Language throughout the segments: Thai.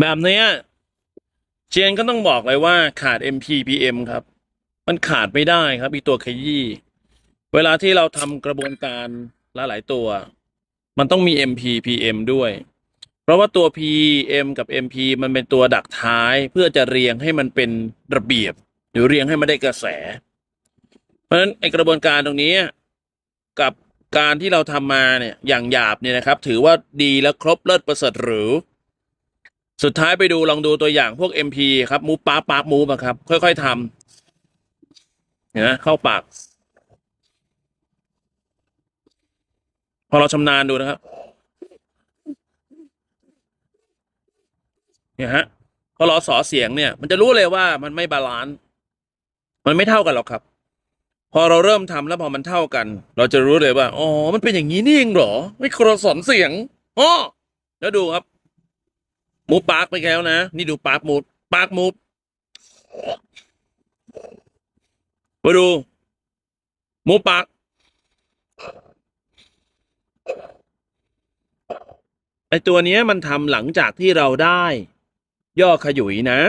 แบบเนี้ยเจนก็ต้องบอกเลยว่าขาด MPPM ครับ มันขาดไม่ได้ครับอีตัวขยี้เวลาที่เราทำกระบวนการหลายตัว มันต้องมี MPPM ด้วย เพราะว่าตัว PM กับ MP มันเป็นตัวดักท้ายเพื่อจะเรียงให้มันเป็นระเบียบ หรือเรียงให้มันได้กระแส เพราะฉะนั้นไอกระบวนการตรงนี้กับการที่เราทำมาเนี่ยอย่างหยาบเนี่ยนะครับ ถือว่าดีและครบเลิศประเสริฐหรือ สุดท้ายไปดูลองดูตัวอย่างพวก MP ครับมูปาปามูฟครับ ค่อย ๆทำเห็นไหมเข้าปาก พอเราชำนาญดูนะครับ เนี่ยฮะพอเราสอเสียงเนี่ย มันจะรู้เลยว่ามันไม่บาลานซ์มันไม่เท่ากันหรอกครับ พอเราเริ่มทำแล้วพอมันเท่ากัน เราจะรู้เลยว่าอ๋อมันเป็นอย่างนี้นี่เองเหรอ ไม่ครสอนเสียงอ๋อแล้วดูครับ มูปาร์คไปแล้วนะ นี่ดูปาร์คมูปาร์คมูมาดูมูปาร์คไอตัวนี้มันทำหลังจากที่เราได้ ย่อขยุยนะ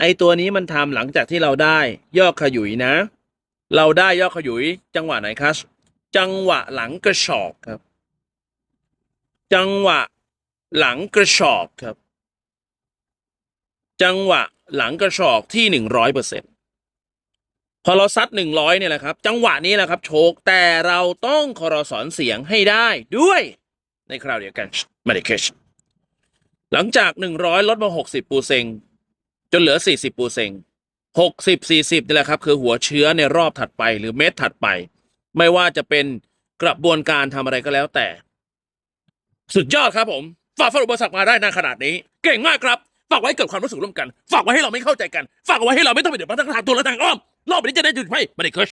ไอตัวนี้มันทำหลังจากที่เราได้ ย่อขยุยนะ เราได้ย่อขยุย จังหวะไหนครับจังหวะหลังกระชอกครับ จังหวะ หลังกระชอกครับ จังหวะหลังกระชอกที่หนึ่งร้อยเปอร์เซ็นพอเราซัดหนึ่งร้อยเนี่ยแหละครับ จังหวะนี้แหละครับ โชกแต่เราต้องคอรสอนเสียงให้ได้ด้วยในคราวเดียวกัน medication หลังจากหนึ่งร้อยลดมาหกสิบปูเซงจนเหลือสี่สิบปูเซงหกสิบสี่สิบนี่แหละครับ คือหัวเชื้อในรอบถัดไปหรือเม็ดถัดไป ไม่ว่าจะเป็นกระบวนการทำอะไรก็แล้วแต่ สุดยอดครับผม ฝ่าฟันอุปสรรคมาได้นานขนาดนี้ เก่งมากครับ ฝากไว้เกิดความรู้สึกร่วมกัน ฝากไว้ให้เราไม่เข้าใจกัน ฝากเอาไว้ให้เราไม่ต้องไปเดือดร้อนทางทางตัวและทางอ้อมรอบนี้จะได้หยุดไหมไม่ได้เคย